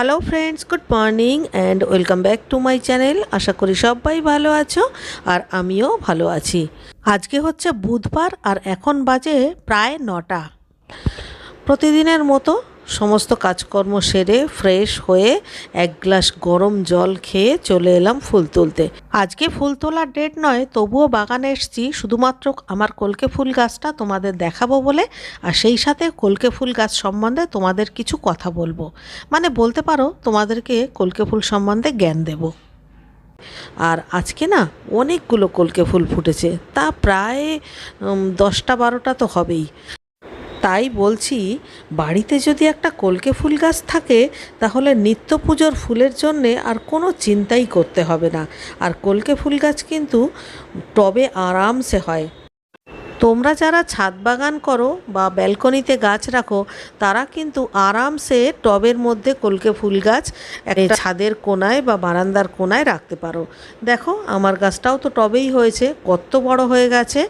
Hello friends good morning and welcome back to my channel আশা করি সবাই ভালো আছো আর আমিও ভালো আছি। আজকে হচ্ছে বুধবার আর এখন বাজে প্রায় নটা। প্রতিদিনের মতো সমস্ত কাজকর্ম সেরে ফ্রেশ হয়ে এক গ্লাস গরম জল খেয়ে চলে এলাম ফুল তুলতে। আজকে ফুল তোলার ডেট নয়, তবুও বাগানে এসছি। শুধুমাত্র আমার কলকে ফুল গাছটা তোমাদের দেখাবো বলে, আর সেই সাথে কলকে ফুল গাছ সম্বন্ধে তোমাদের কিছু কথা বলব। মানে বলতে পারো, তোমাদেরকে কলকে ফুল সম্বন্ধে জ্ঞান দেবো। আর আজকে না অনেকগুলো কলকে ফুল ফুটেছে। তা প্রায় দশটা বারোটা তো হবেই। তাই বলছি, বাড়িতে যদি একটা কলকে ফুল গাছ থাকে, তাহলে নিত্য পুজোর ফুলের জন্যে আর কোনো চিন্তাই করতে হবে না। আর কলকে ফুল গাছ কিন্তু টবে আরামসে হয়। তোমরা যারা ছাদ বাগান করো বা ব্যালকনিতে গাছ রাখো, তারা কিন্তু আরামসে টবের মধ্যে কলকে ফুল গাছ একটা ছাদের কোনায় বা বারান্দার কোনায় রাখতে পারো। দেখো, আমার গাছটাও তো টবেই হয়েছে, কত বড় হয়ে গেছে।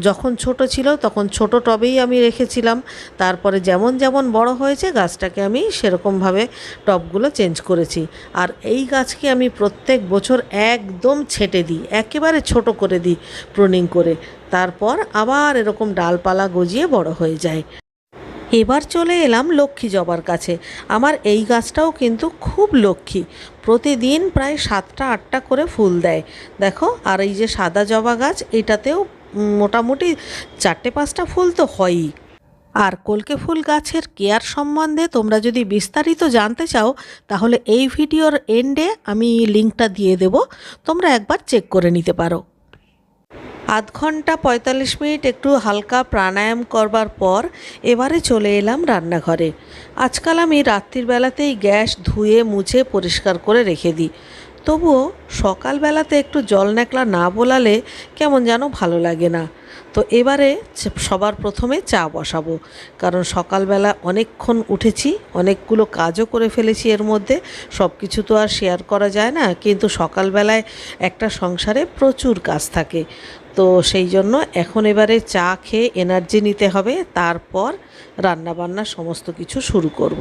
যখন ছোট ছিল, তখন ছোট টবেই আমি রেখেছিলাম। তারপরে যেমন যেমন বড় হয়েছে, গাছটাকে আমি সেরকমভাবে টবগুলো চেঞ্জ করেছি। আর এই গাছকে আমি প্রত্যেক বছর একদম ছেটে দিই, একেবারে ছোট করে দিই, প্রুনিং করে। তারপর আবার এরকম ডালপালা গজিয়ে বড় হয়ে যায়। এবার চলে এলাম লক্ষ্মী জবার কাছে। আমার এই গাছটাও কিন্তু খুব লক্ষ্মী। প্রতিদিন প্রায় সাতটা, আটটা করে ফুল দেয়। দেখো, আর এই যে সাদা জবা গাছ, এটাতেও মোটামুটি চারটে, পাঁচটা ফুল তো হয়ই। আর কলকে ফুল গাছের কেয়ার সম্বন্ধে তোমরা যদি বিস্তারিত জানতে চাও, তাহলে এই ভিডিওর এন্ডে আমি লিঙ্কটা দিয়ে দেব। তোমরা একবার চেক করে নিতে পারো। আধ ঘণ্টা পঁয়তাল্লিশ মিনিট একটু হালকা প্রাণায়াম করবার পর এবারে চলে এলাম রান্নাঘরে। আজকাল আমি রাত্রির বেলাতেই গ্যাস ধুয়ে মুছে পরিষ্কার করে রেখে দিই। তবুও সকালবেলাতে একটু জল ন্যাকলা না বোলালে কেমন যেন ভালো লাগে না। তো এবারে সবার প্রথমে চা বসাবো। কারণ সকালবেলা অনেকক্ষণ উঠেছি, অনেকগুলো কাজও করে ফেলেছি এর মধ্যে। সব কিছু তো আর শেয়ার করা যায় না, কিন্তু সকালবেলায় একটা সংসারে প্রচুর কাজ থাকে। তো সেই জন্য এখন এবারে চা খেয়ে এনার্জি নিতে হবে, তারপর রান্নাবান্না সমস্ত কিছু শুরু করব।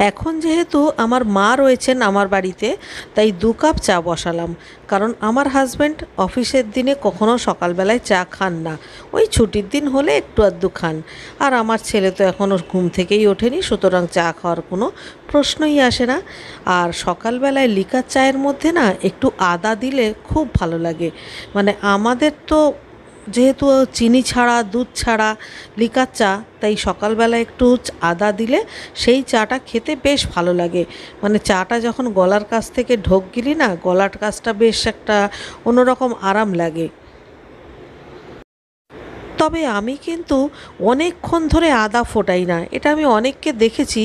এখন যেহেতু আমার মা রয়েছেন আমার বাড়িতে, তাই দু কাপ চা বসালাম। কারণ আমার হাজব্যান্ড অফিসের দিনে কখনো সকালবেলায় চা খান না। ওই ছুটির দিন হলে একটু আধটু খান। আর আমার ছেলে তো এখনও ঘুম থেকেই ওঠেনি, সুতরাং চা খাওয়ার কোনো প্রশ্নই আসে না। আর সকালবেলায় লিকার চায়ের মধ্যে না একটু আদা দিলে খুব ভালো লাগে। মানে আমাদের তো যেহেতু চিনি ছাড়া, দুধ ছাড়া, লিকার চা, তাই সকালবেলা একটু আদা দিলে সেই চাটা খেতে বেশ ভালো লাগে। মানে চাটা যখন গলার কাছ থেকে ঢোক গিলি না, গলার কাছটা বেশ একটা অন্যরকম আরাম লাগে। তবে আমি কিন্তু অনেকক্ষণ ধরে আদা ফোটাই না। এটা আমি অনেককে দেখেছি।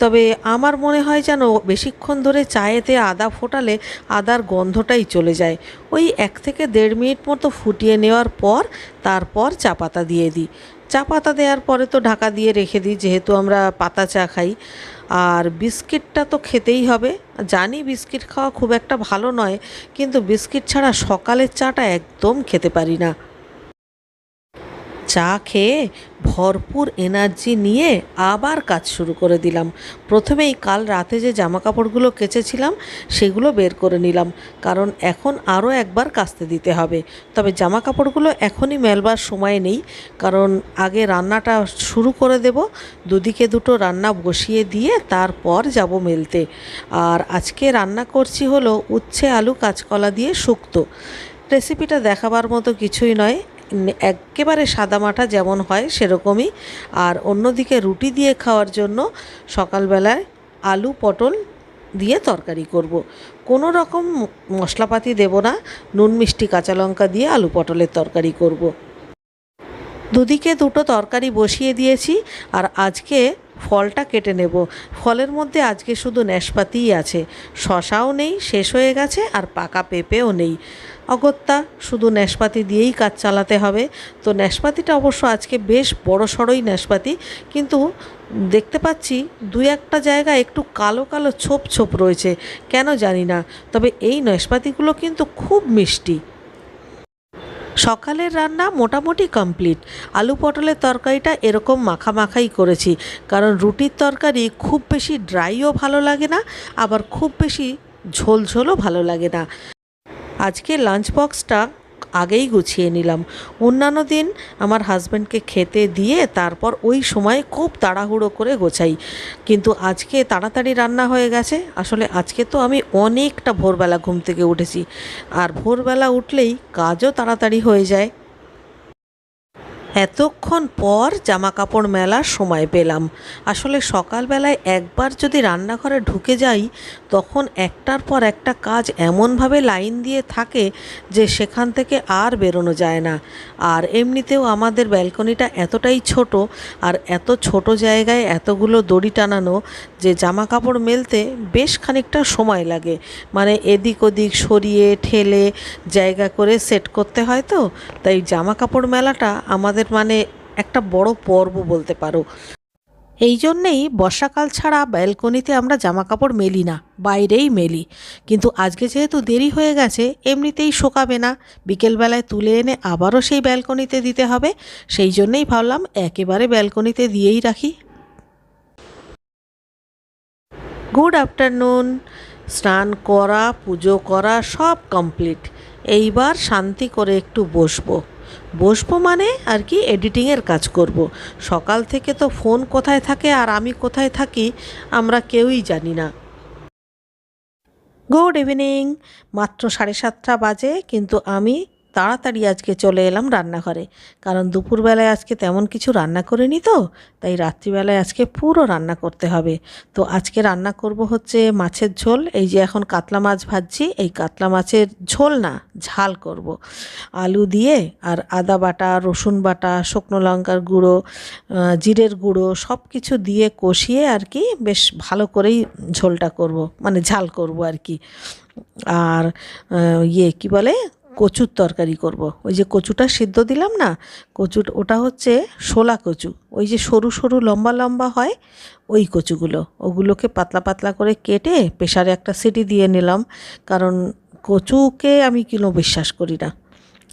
তবে আমার মনে হয় যেন বেশিক্ষণ ধরে চায়েতে আদা ফোটালে আদার গন্ধটাই চলে যায়। ওই এক থেকে দেড় মিনিট মতো ফুটিয়ে নেওয়ার পর তারপর চা পাতা দিয়ে দিই। চা পাতা দেওয়ার পরে তো ঢাকা দিয়ে রেখে দিই, যেহেতু আমরা পাতা চা খাই। আর বিস্কিটটা তো খেতেই হবে। জানি বিস্কিট খাওয়া খুব একটা ভালো নয়, কিন্তু বিস্কিট ছাড়া সকালের চাটা একদম খেতে পারি না। চা খেয়ে ভরপুর এনার্জি নিয়ে আবার কাজ শুরু করে দিলাম। প্রথমেই কাল রাতে যে জামা কাপড়গুলো কেচেছিলাম, সেগুলো বের করে নিলাম। কারণ এখন আরও একবার কাচতে দিতে হবে। তবে জামা কাপড়গুলো এখনই মেলবার সময় নেই। কারণ আগে রান্নাটা শুরু করে দেব, দুদিকে দুটো রান্না বসিয়ে দিয়ে তারপর যাব মেলতে। আর আজকে রান্না করছি হলো উচ্ছে আলু কাঁচকলা দিয়ে শুক্তো। রেসিপিটা দেখাবার মতো কিছুই নয়। একেবারে সাদামাটা যেমন হয় সেরকমই। আর অন্যদিকে রুটি দিয়ে খাওয়ার জন্য সকালবেলায় আলু, পটল দিয়ে তরকারি করব। কোনো রকম মশলাপাতি দেব না। নুন, মিষ্টি, কাঁচা লঙ্কা দিয়ে আলু, পটলের তরকারি করব। দুদিকে দুটো তরকারি বসিয়ে দিয়েছি আর আজকে ফলটা কেটে নেব। ফলের মধ্যে আজকে শুধু ন্যাশপাতিই আছে। শশাও নেই, শেষ হয়ে গেছে আর পাকা পেঁপেও নেই। অগত্যা শুধু ন্যাশপাতি দিয়েই কাজ চালাতে হবে। তো ন্যাশপাতিটা অবশ্য আজকে বেশ বড় সড়োই ন্যাশপাতি কিন্তু দেখতে পাচ্ছি দুই একটা জায়গায় একটু কালো কালো ছোপ ছোপ রয়েছে। কেন জানি না। তবে এই ন্যাশপাতিগুলো কিন্তু খুব মিষ্টি। সকালের রান্না মোটামুটি কমপ্লিট। আলু পটলের তরকারিটা এরকম মাখামাখাই করেছি। কারণ রুটির তরকারি খুব বেশি ড্রাইও ভালো লাগে না, আবার খুব বেশি ঝোল ঝোলও ভালো লাগে না। আজকে লাঞ্চ বক্সটা আগেই গুছিয়ে নিলাম। অন্যান্য দিন আমার হাজব্যান্ডকে খেতে দিয়ে তারপর ওই সময় খুব তাড়াহুড়ো করে গোছাই। কিন্তু আজকে তাড়াতাড়ি রান্না হয়ে গেছে। আসলে আজকে তো আমি অনেকটা ভোরবেলা ঘুম থেকে উঠেছি। আর ভোরবেলা উঠলেই কাজও তাড়াতাড়ি হয়ে যায়। এতক্ষণ পর জামা কাপড় মেলার সময় পেলাম। আসলে সকালবেলায় একবার যদি রান্নাঘরে ঢুকে যাই, তখন একটার পর একটা কাজ এমনভাবে লাইন দিয়ে থাকে যে সেখান থেকে আর বেরোনো যায় না। আর এমনিতেও আমাদের ব্যালকনিটা এতটাই ছোট আর এত ছোট জায়গায় এতগুলো দড়ি টানানো যে জামা কাপড় মেলতে বেশ খানিকটা সময় লাগে। মানে এদিক ওদিক সরিয়ে, ঠেলে জায়গা করে সেট করতে হয় তো? তাই জামা কাপড় মেলাটা আমাদের মানে একটা বড় পর্ব বলতে পারো। এই জন্যেই বর্ষাকাল ছাড়া ব্যালকনিতে আমরা জামা কাপড় মেলি না, বাইরেই মেলি। কিন্তু আজকে যেহেতু দেরি হয়ে গেছে, এমনিতেই শোকাবে না। বিকেলবেলায় তুলে এনে আবারও সেই ব্যালকনিতে দিতে হবে। সেই জন্যেই ভাবলাম একেবারে ব্যালকনিতে দিয়েই রাখি। Good afternoon. স্নান করা, পুজো করা সব কমপ্লিট। এইবার শান্তি করে একটু বসবো। বসবো মানে আর কি এডিটিংয়ের কাজ করব। সকাল থেকে তো ফোন কোথায় থাকে আর আমি কোথায় থাকি, আমরা কেউই জানি না গুড ইভিনিং মাত্র সাড়ে সাতটা বাজে, কিন্তু আমি তাড়াতাড়ি আজকে চলে এলাম রান্নাঘরে। কারণ দুপুরবেলায় আজকে তেমন কিছু রান্না করিনি তো, তাই রাত্রিবেলায় আজকে পুরো রান্না করতে হবে। তো আজকে রান্না করব হচ্ছে মাছের ঝোল, এই যে এখন কাতলা মাছ ভাজছি, এই কাতলা মাছের ঝোল না, ঝাল করব। আলু দিয়ে আর আদা বাটা, রসুন বাটা, শুকনো লঙ্কার গুঁড়ো জিরের গুঁড়ো সব কিছু দিয়ে কষিয়ে আর কি বেশ ভালো করেই ঝোলটা করব মানে ঝাল করব আর কি। আর ইয়ে কি বলে? কচুর তরকারি করব। ওই যে কচুটা সিদ্ধ দিলাম না কচু ওটা হচ্ছে শোলা কচু। ওই যে সরু সরু লম্বা লম্বা হয়, ওই কচুগুলো। ওগুলোকে পাতলা পাতলা করে কেটে প্রেশারে একটা সিটি দিয়ে নিলাম। কারণ কচুকে আমি কিনো বিশ্বাস করি না?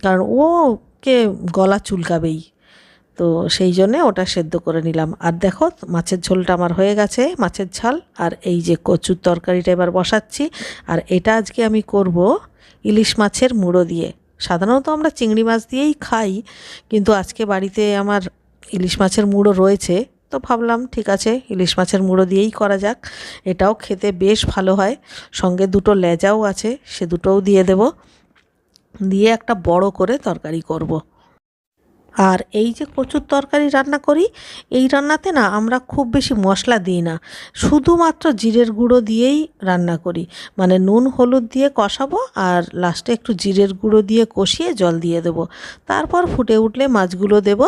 কারণ ওকে গলা চুলকাবেই। তো সেই জন্যে ওটা সেদ্ধ করে নিলাম। আর দেখো, মাছের ঝোলটা আমার হয়ে গেছে, মাছের ঝাল। আর এই যে কচুর তরকারিটা এবার বসাচ্ছি। আর এটা আজকে আমি করব ইলিশ মাছের মুড়ো দিয়ে। সাধারণত আমরা চিংড়ি মাছ দিয়েই খাই, কিন্তু আজকে বাড়িতে আমার ইলিশ মাছের মুড়ো রয়েছে, তো ভাবলাম ঠিক আছে, ইলিশ মাছের মুড়ো দিয়েই করা যাক। এটাও খেতে বেশ ভালো হয়। সঙ্গে দুটো লেজাও আছে, সে দুটোও দিয়ে দেব। দিয়ে একটা বড় করে তরকারি করব। আর এই যে কচুর তরকারি রান্না করি, এই রান্নাতে না আমরা খুব বেশি মশলা দিই না। শুধুমাত্র জিরের গুঁড়ো দিয়েই রান্না করি। মানে নুন, হলুদ দিয়ে কষাবো আর লাস্টে একটু জিরের গুঁড়ো দিয়ে কষিয়ে জল দিয়ে দেবো। তারপর ফুটে উঠলে মাছগুলো দেব।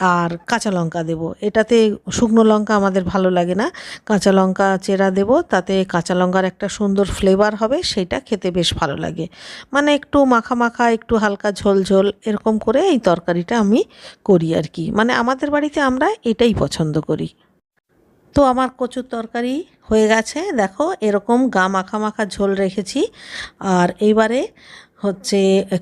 আর কাঁচা লঙ্কা দেবো। এটাতে শুকনো লঙ্কা আমাদের ভালো লাগে না। কাঁচা লঙ্কা চেরা দেবো, তাতে কাঁচা লঙ্কার একটা সুন্দর ফ্লেভার হবে, সেটা খেতে বেশ ভালো লাগে। মানে একটু মাখা মাখা, একটু হালকা ঝোল ঝোল এরকম করে এই তরকারিটা আমি করি আর কি। মানে আমাদের বাড়িতে আমরা এটাই পছন্দ করি। তো আমার কচুর তরকারি হয়ে গেছে। দেখো এরকম গা মাখা মাখা ঝোল রেখেছি। আর এইবারে হচ্ছে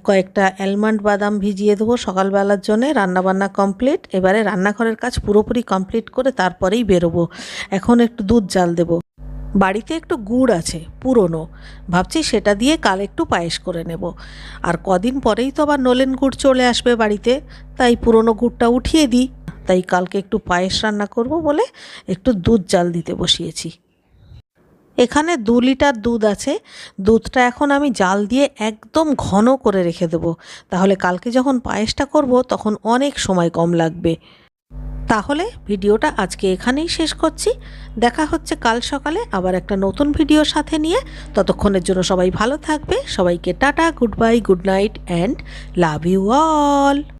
কয়েকটা অ্যালমন্ড বাদাম ভিজিয়ে দেবো সকালবেলার জন্য, রান্নাবান্না কমপ্লিট এবারে রান্নাঘরের কাজ পুরোপুরি কমপ্লিট করে তারপরেই বেরোবো। এখন একটু দুধ জাল দেবো। বাড়িতে একটু গুড় আছে, পুরনো। ভাবছি সেটা দিয়ে কাল একটু পায়েস করে নেব। আর কদিন পরেই তো আবার নলেন গুড় চলে আসবে বাড়িতে। তাই পুরনো গুড়টা উঠিয়ে দিই। তাই কালকে একটু পায়েস রান্না করব বলে একটু দুধ জাল দিতে বসিয়েছি। এখানে দু লিটার দুধ আছে। দুধটা এখন আমি জাল দিয়ে একদম ঘন করে রেখে দেবো। তাহলে কালকে যখন পায়েসটা করব, তখন অনেক সময় কম লাগবে। তাহলে ভিডিওটা আজকে এখানেই শেষ করছি। দেখা হচ্ছে কাল সকালে আবার একটা নতুন ভিডিও সাথে নিয়ে। ততক্ষণের জন্য সবাই ভালো থাকবে। সবাইকে tata, good bye, good night, and love you all.